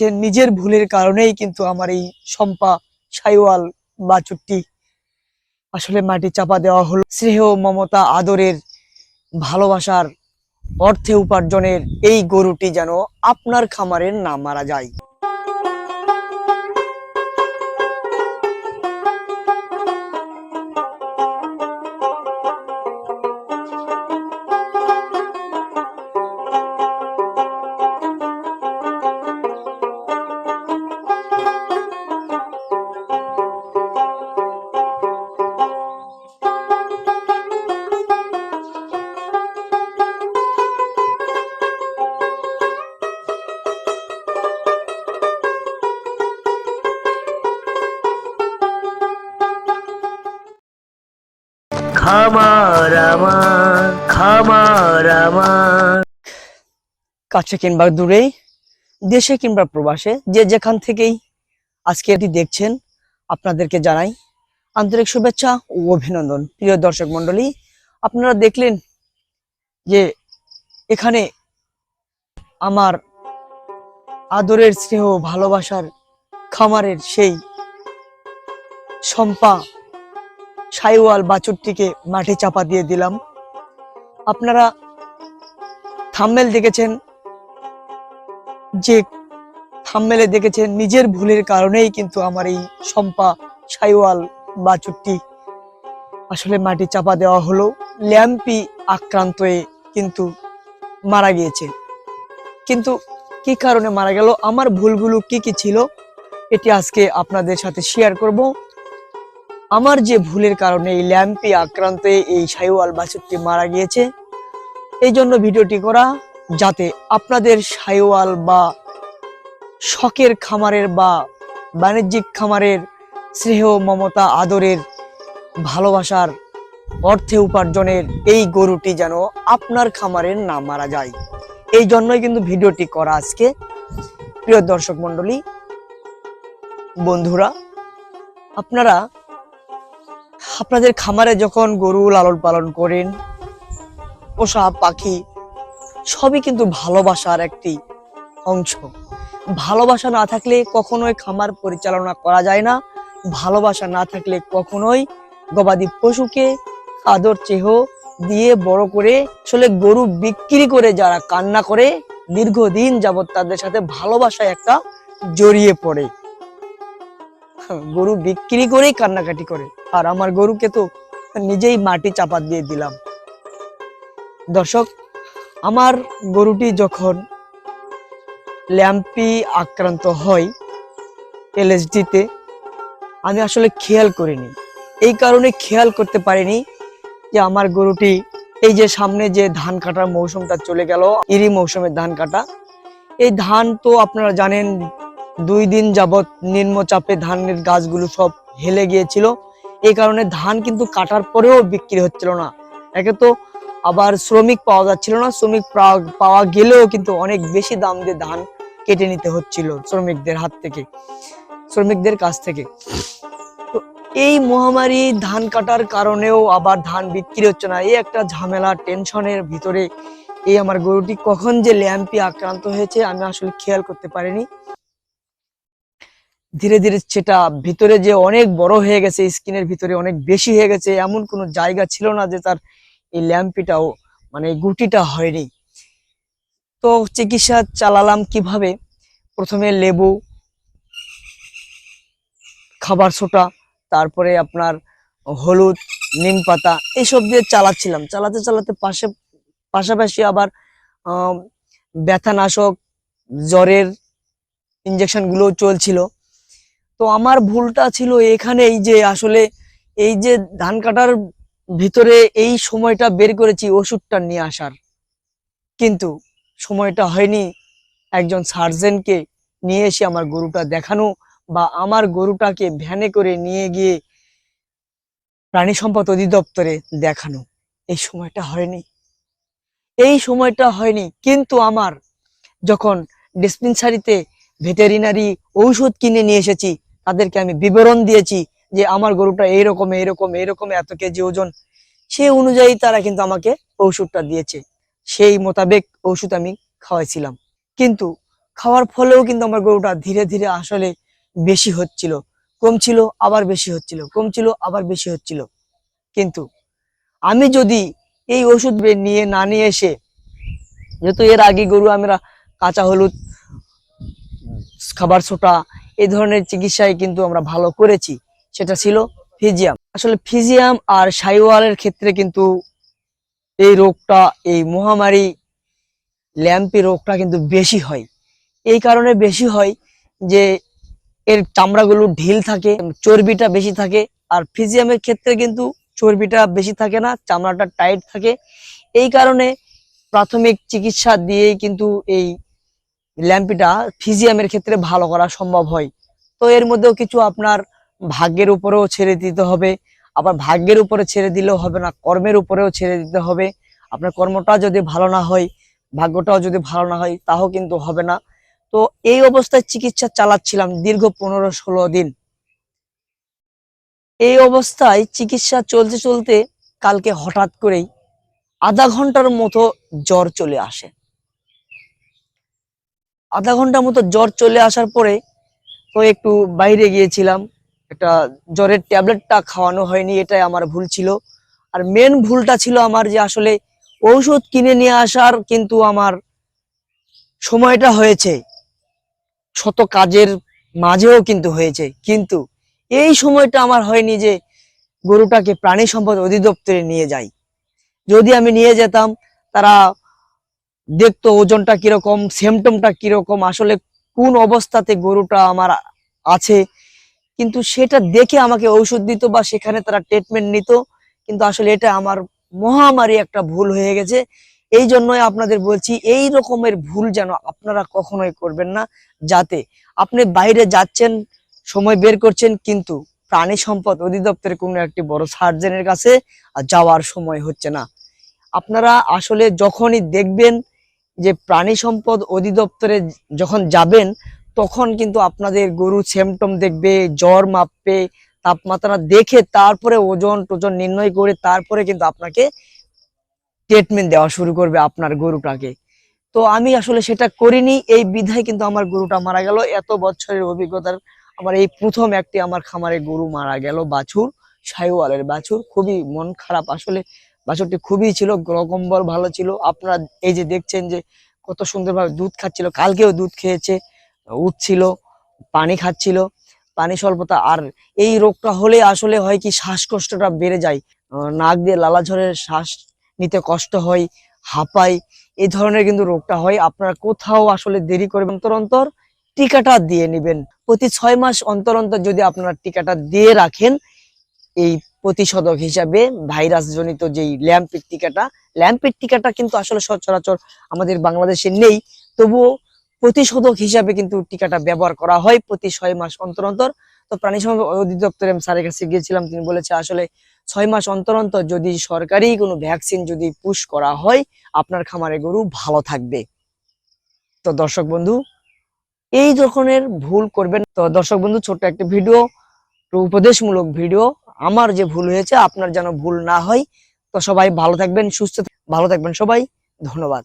যে নিজের ভুলের কারণেই কিন্তু আমার এই সম্পা সাইওয়াল বাছুরটি আসলে মাটি চাপা দেওয়া হলো। স্নেহ, মমতা, আদরের ভালোবাসার অর্থে উপার্জনের এই গরুটি যেন আপনার খামারের না মারা যায়। খামার আমার খামার আমার। কাছে কিংবা দূরেই, দেশে কিংবা প্রবাসে, যে যেখান থেকেই আজকে এটি দেখছেন, আপনাদেরকে জানাই আন্তরিক শুভেচ্ছা ও অভিনন্দন। প্রিয় দর্শক মন্ডলী আপনারা দেখলেন যে এখানে আমার আদরের স্নেহ ভালোবাসার খামারের সেই সম্পা সাইওয়াল বাছুরটিকে মাঠে চাপা দিয়ে দিলাম। আপনারা থাম্মেল দেখেছেন? যে থাম্মেলে দেখেছেন, নিজের ভুলের কারণেই কিন্তু আমার এই সম্পা সাইওয়াল বাছুরটি আসলে মাটি চাপা দেওয়া হলো। ল্যাম্পি আক্রান্ত হয়ে কিন্তু মারা গিয়েছে। কিন্তু কি কারণে মারা গেল? আমার ভুলগুলো কি কি ছিল? এটি আজকে আপনাদের সাথে শেয়ার করব। আমার যে ভুলের কারণে এই ল্যাম্পি আক্রান্ত এই সাইওয়াল বাছুরটি মারা গিয়েছে, এই জন্য ভিডিওটি করা যাতে আপনাদের সাইওয়াল বা শখের খামারের বা বাণিজ্যিক খামারের স্নেহ, মমতা, আদরের ভালোবাসার অর্থে উপার্জনের এই গরুটি যেন আপনার খামারের না মারা যায়। এই জন্যই কিন্তু ভিডিওটি করা আজকে। প্রিয় দর্শক মন্ডলী বন্ধুরা, আপনারা আপনাদের খামারে যখন গরু লালন পালন করেন, পোষা পাখি, সবই কিন্তু ভালোবাসার একটি অংশ। ভালোবাসা না থাকলে কখনোই খামার পরিচালনা করা যায় না। ভালোবাসা না থাকলে কখনোই গবাদি পশুকে আদর চেহ দিয়ে বড় করে আসলে গরু বিক্রি করে যারা কান্না করে, দীর্ঘদিন যাবত তাদের সাথে ভালোবাসায় একটা জড়িয়ে পড়ে। গরু বিক্রি করেই কান্নাকাটি করে। আর আমার গরুকে তো নিজেই মাটি চাপা দিয়ে দিলাম। দর্শক, আমার গরুটি যখন ল্যাম্পি আক্রান্ত হয় এলএসডিতে, আমি আসলে খেয়াল করিনি। এই কারণে খেয়াল করতে পারিনি যে আমার গরুটি এই যে সামনে যে ধান কাটার মৌসুমটা চলে গেল, ইরি মৌসুমের ধান কাটা। এই ধান তো আপনারা জানেন দুই দিন যাবৎ নিম্নচাপে ধানের গাছগুলো সব হেলে গিয়েছিল। এই কারণে ধান কিন্তু কাটার পরেও বিক্রি হচ্ছিল না। একে তো আবার শ্রমিক পাওয়া যাচ্ছিল না। শ্রমিক পাওয়া- গেলেও কিন্তু অনেক বেশি দাম দিয়ে ধান কেটে নিতে হচ্ছিল শ্রমিকদের হাত থেকে, শ্রমিকদের কাছ থেকে। তো এই মহামারী ধান কাটার কারণেও আবার ধান বিক্রি হচ্ছে না। এই একটা ঝামেলা, টেনশনের ভিতরে এই আমার গরুটি কখন যে ল্যাম্পি আক্রান্ত হয়েছে আমি আসলে খেয়াল করতে পারিনি। ধীরে ধীরে সেটা ভিতরে যে অনেক বড় হয়ে গেছে স্কিনের ভিতরে অনেক বেশি হয়ে গেছে, এমন কোনো জায়গা ছিল না যে তার এই ল্যাম্পিটাও মানে গুটিটা হয়নি। তো চিকিৎসা চালালাম কীভাবে? প্রথমে লেবু, খাবার সোটা তারপরে আপনার হলুদ, নিম পাতা এইসব দিয়ে চালাচ্ছিলাম। চালাতে চালাতে পাশে, পাশাপাশি আবার ব্যথানাশক, জ্বরের ইঞ্জেকশনগুলোও চলছিল। তো আমার ভুলটা ছিল এখানেই যে আসলে এই যে ধান কাটার ভিতরে এই সময়টা বের করেছি ওষুধটা নিয়ে আসার। কিন্তু সময়টা হয়নি একজন সার্জেনকে নিয়ে এসে আমার গরুটা দেখানো বা আমার গরুটাকে ভ্যানে করে নিয়ে গিয়ে প্রাণী সম্পদ অধিদপ্তরে দেখানো। এই সময়টা হয়নি। এই সময়টা হয়নি, কিন্তু আমার যখন ডিসপেন্সারিতে ভেটেরিনারি ঔষধ কিনে নিয়ে এসেছি তাদেরকে আমি বিবরণ দিয়েছি যে আমার গরুটা এইরকম এইরকম এইরকম এত কেজি ওজন। সেই অনুযায়ী তারা কিন্তু আমাকে ঔষধটা দিয়েছে। সেই মোতাবেক ওষুধ আমি খাওয়াইছিলাম। কিন্তু খাওয়ার ফলেও কিন্তু আমার গরুটা ধীরে ধীরে আসলে বেশি হচ্ছিল। কম ছিল আবার বেশি হচ্ছিল কম ছিল আবার বেশি হচ্ছিল। কিন্তু আমি যদি এই ওষুধ নিয়ে, না নিয়ে এসে যেহেতু এর আগে গরু আমরা কাঁচা হলুদ, খাবার সোটা এই ধরনের চিকিৎসায় কিন্তু আমরা ভালো করেছি, সেটা ছিল ফিজিয়াম। আসলে ফিজিয়াম আর সাইওয়ালের ক্ষেত্রে কিন্তু এই রোগটা, এই মহামারী ল্যাম্পি রোগটা কিন্তু বেশি হয়। এই কারণে বেশি হয় যে এর চামড়াগুলো ঢিল থাকে, চর্বিটা বেশি থাকে, আর ফিজিয়ামের ক্ষেত্রে কিন্তু চর্বিটা বেশি থাকে না, চামড়াটা টাইট থাকে। এই কারণে প্রাথমিক চিকিৎসা দিয়েই কিন্তু এই ল্যাম্পিটা ফিজিয়ামের ক্ষেত্রে ভালো করা সম্ভব হয়। তো এর মধ্যেও কিছু আপনার ভাগ্যের উপরেও ছেড়ে দিতে হবে। আবার ভাগ্যের উপরে ছেড়ে দিলেও হবে না, কর্মের উপরেও ছেড়ে দিতে হবে। আপনার কর্মটা যদি ভালো না হয়, ভাগ্যটাও যদি ভালো না হয়, তাও কিন্তু হবে না। তো এই অবস্থায় চিকিৎসা চালাচ্ছিলাম দীর্ঘ পনেরো ষোলো দিন। এই অবস্থায় চিকিৎসা চলতে চলতে কালকে হঠাৎ করেই আধা ঘণ্টার মতো জ্বর চলে আসে। আধা ঘণ্টা মতো জ্বর চলে আসার পরে তো একটু বাইরে গিয়েছিলাম। একটা জ্বরের ট্যাবলেটটা খাওয়ানো হয়নি, এটাই আমার ভুল ছিল। আর মেন ভুলটা ছিল আমার যে আসলে ঔষধ কিনে নিয়ে আসার কিন্তু আমার সময়টা হয়েছে। শত কাজের মাঝেও কিন্তু হয়েছে। কিন্তু এই সময়টা আমার হয়নি যে গরুটাকে প্রাণী সম্পদ অধিদপ্তরে নিয়ে যাই। যদি আমি নিয়ে যেতাম, তারা দেখতো ওজনটা কীরকম সিমটমটা কীরকম, আসলে কোন অবস্থাতে গরুটা আমার আছে। কিন্তু সেটা দেখে আমাকে ঔষধ দিত বা সেখানে তারা ট্রিটমেন্ট নিত। কিন্তু আসলে এটা আমার মহামারী একটা ভুল হয়ে গেছে। এই জন্যই আপনাদের বলছি, এই রকমের ভুল যেন আপনারা কখনোই করবেন না। যাতে আপনি বাইরে যাচ্ছেন, সময় বের করছেন, কিন্তু প্রাণী সম্পদ অধিদপ্তরে কোনো একটি বড় সার্জনের কাছে যাওয়ার সময় হচ্ছে না। আপনারা আসলে যখনই দেখবেন যে প্রাণী সম্পদ অধিদপ্তরে যখন যাবেন, তখন কিন্তু আপনাদের গরু সিমটম দেখবে, জ্বর মাপবে, তাপমাত্রা দেখে তারপরে ওজন টোজন নির্ণয় করে তারপরে কিন্তু আপনাকে ট্রিটমেন্ট দেওয়া শুরু করবে আপনার গরুটাকে। তো আমি আসলে সেটা করিনি, এই বিধায় কিন্তু আমার গরুটা মারা গেল। এত বছরের অভিজ্ঞতার আমার এই প্রথম একটি আমার খামারে গরু মারা গেল, বাছুর, সাইওয়ালের বাছুর। খুবই মন খারাপ আসলে বাছুরটি খুবই ছিল গ্রহকম্বল ভালো ছিল। আপনারা এই যে দেখছেন যে কত সুন্দরভাবে দুধ খাচ্ছিল, কালকেও দুধ খেয়েছে, উঠছিল, পানি খাচ্ছিল, পানি স্বল্পতা। আর এই রোগটা হলে আসলে হয় কি, শ্বাসকষ্টটা বেড়ে যায়। নাক দিয়ে লালা ঝরের শ্বাস নিতে কষ্ট হয়, হাঁপায় এই ধরনের কিন্তু রোগটা হয়। আপনারা কোথাও আসলে দেরি করবেন, অন্তর অন্তর টিকাটা দিয়ে নেবেন। প্রতি ছয় মাস অন্তর অন্তর যদি আপনারা টিকাটা দিয়ে রাখেন এই প্রতিষেধক হিসাবে ভাইরাস জনিত যেই ল্যাম্পের টিকাটা ল্যাম্পের টিকাটা কিন্তু আসলে সচরাচর আমাদের বাংলাদেশে নেই। তবুও প্রতিষেধক হিসাবে কিন্তু টিকাটা ব্যবহার করা হয় প্রতি ছয় মাস অন্তর অন্তর। তো প্রাণী সম্পদ অধিদপ্তরে আমি স্যারের কাছে গিয়েছিলাম, তিনি বলেছে, আসলে ছয় মাস অন্তর অন্তর যদি সরকারি কোনো ভ্যাকসিন যদি পুশ করা হয়, আপনার খামারে গরু ভালো থাকবে। তো দর্শক বন্ধু, এই ধরনের ভুল করবেন তো দর্শক বন্ধু, ছোট্ট একটা ভিডিও উপদেশমূলক ভিডিও। আমার যে ভুল হয়েছে, আপনার যেন ভুল না হয়। তো সবাই ভালো থাকবেন, সুস্থ ভালো থাকবেন সবাই। ধন্যবাদ।